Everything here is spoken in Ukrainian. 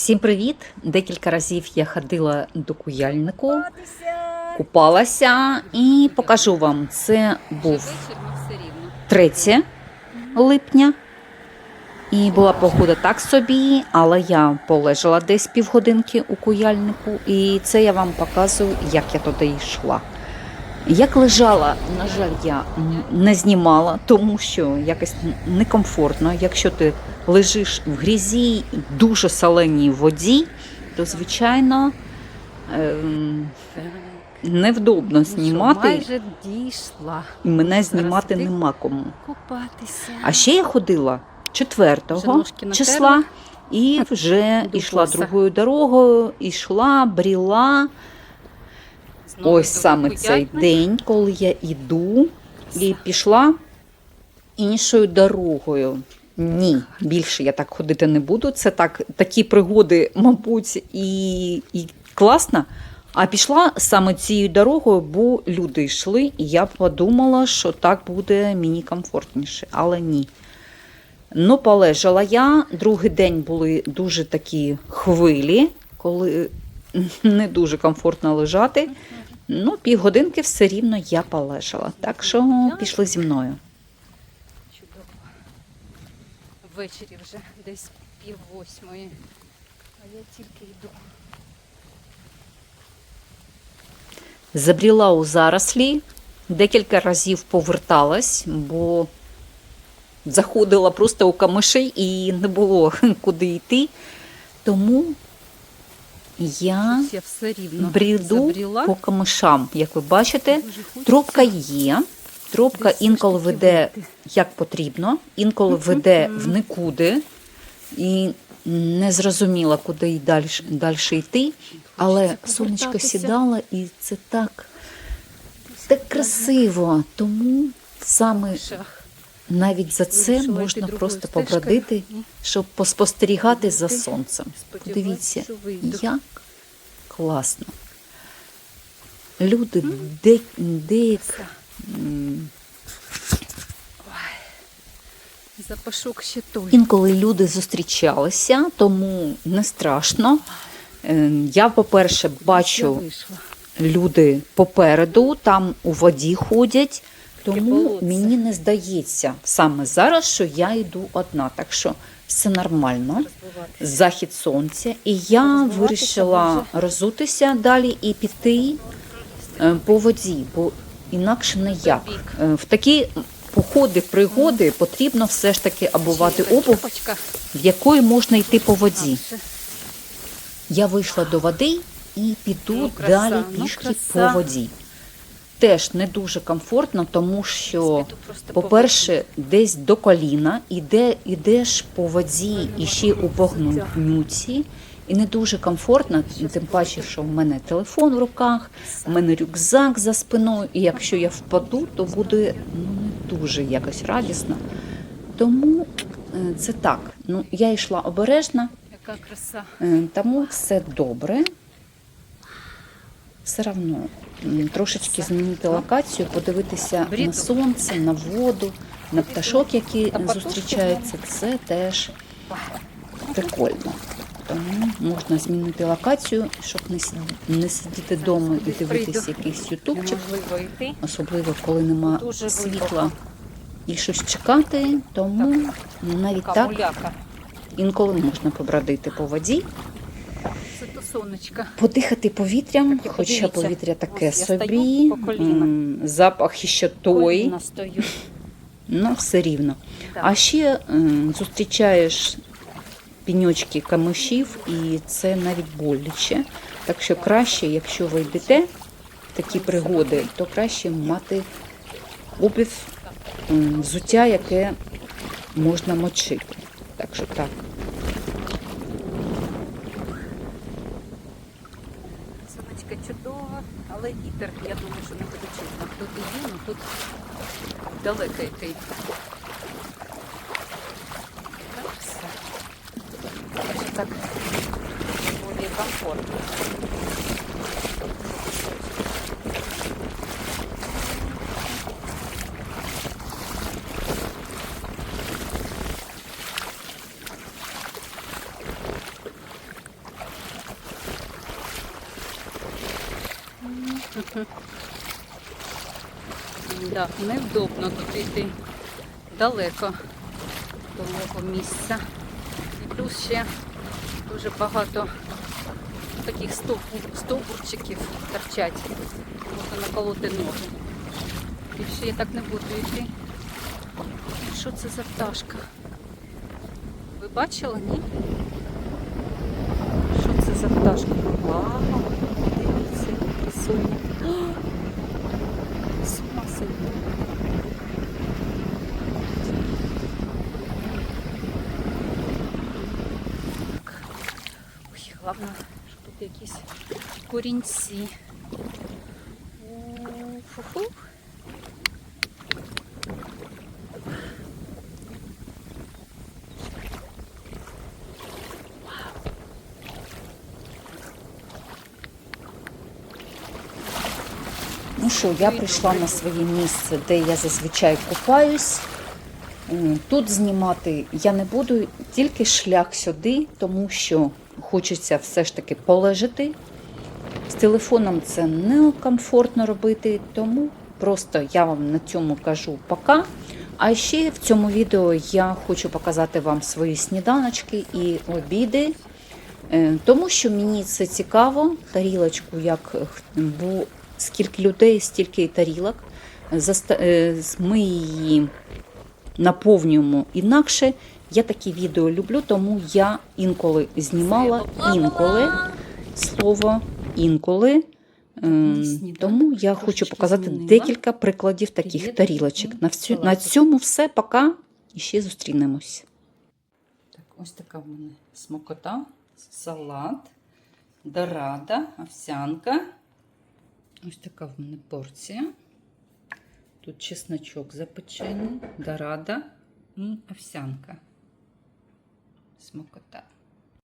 Всім привіт! Декілька разів я ходила до куяльнику, купалася і покажу вам. Це був 3 липня. І була погода так собі, але я полежала десь півгодинки у куяльнику, і це я вам показую, як я туди йшла. Як лежала, на жаль, я не знімала, тому що якось некомфортно. Якщо ти лежиш в грязі, дуже соленій воді, то звичайно ем, невдобно знімати, Майже дійшла. і мене знімати нема кому. Купатися. А ще я ходила 4 числа і вже йшла другою дорогою, йшла, бріла. Ось саме цей день, коли я йду і пішла іншою дорогою. Ні, більше я так ходити не буду. Це так, такі пригоди, мабуть, і, і класно. А пішла саме цією дорогою, бо люди йшли, і я подумала, що так буде мені комфортніше, але ні. Ну, полежала я. Другий день були дуже такі хвилі, коли не дуже комфортно лежати. Ну, півгодинки все рівно я полежала. Так що пішли зі мною. Ввечері вже десь пів восьмої. А я тільки йду. Забріла у зарослі, декілька разів поверталась, бо заходила просто у камиші і не було куди йти. Тому я я все рівно бріду забріла. по камишам. Як ви бачите, тропка є. Ж інколи веде як потрібно, інколи веде в нікуди. І не зрозуміла, куди й далі, далі йти. Але сонечко сідало, і це так, так красиво. Тому саме навіть за це можна просто побродити, щоб поспостерігати за сонцем. Подивіться, як класно. Люди де, деяк, Запашок ще той. інколи люди зустрічалися, тому не страшно. Е, Я, по-перше, бачу люди попереду, там у воді ходять. Тому мені не здається саме зараз, що я йду одна. Так що все нормально. Захід сонця, і я вирішила розутися далі і піти е, по воді, бо інакше не як. Е, В такі походи, пригоди потрібно все ж таки обувати обув, в якої можна йти по воді. Я вийшла до води і піду Ну, краса, далі ну, пішки краса. по воді. Теж не дуже комфортно, тому що, по по-перше, десь до коліна, іде, ідеш по воді і ще у багнюці. І не дуже комфортно, тим паче, що в мене телефон в руках, в мене рюкзак за спиною, і якщо я впаду, то буде ну, не дуже якось радісно. Тому е, це так. Ну, я йшла обережно, Яка краса. Е, Тому все добре. Все одно трошечки змінити локацію, подивитися на сонце, на воду, на пташок, які зустрічаються. Це теж прикольно. Тому можна змінити локацію, щоб не сидіти, не сидіти вдома і дивитися якийсь ютубчик, особливо коли нема світла і щось чекати. Тому навіть так інколи можна побродити по воді. Сонечка. Подихати повітрям, Так, хоча подивіться. повітря таке Ось собі, запах ще той, ну все рівно. Так. А ще зустрічаєш піньочки камишів, і це навіть боляче. Так що краще, якщо ви йдете в такі пригоди, то краще мати обів взуття, яке можна мочити. Так що так. Сонечка чудова, але вітер, я думаю, що не буде чутно. Тут іду, ну тут далеко йти. так более комфортно. Да, невдобно тут йти далеко до мого місця. І плюс ще дуже багато таких стовбурчиків торчать. Можна наколоти ноги. Більше я так не буду йти. Що це за пташка? Ви бачили, ні? Що це за пташка? Вау! Дивіться, красуня. З ума сойти. Так. Ой, головне, що тут якісь корінці. Фу-фу. Ну що, я прийшла на своє місце, де я зазвичай купаюсь. Тут знімати я не буду, тільки шлях сюди, тому що хочеться все ж таки полежати. З телефоном це некомфортно робити, тому просто я вам на цьому кажу пока. А ще в цьому відео я хочу показати вам свої сніданочки і обіди. Е, Тому що мені це цікаво, тарілочку, як е, бо скільки людей, стільки тарілок. Е, Ми її наповнюємо інакше. Я такі відео люблю, тому я інколи знімала, інколи слово інколи. Ем, Тому я хочу показати декілька прикладів таких тарілочок. На, всю, на цьому все. Пока і ще зустрінемось. Так, ось така в мене смокота, салат, дорада, овсянка. Ось така в мене порція. Тут чесночок запечений, дорада і овсянка. スモックタ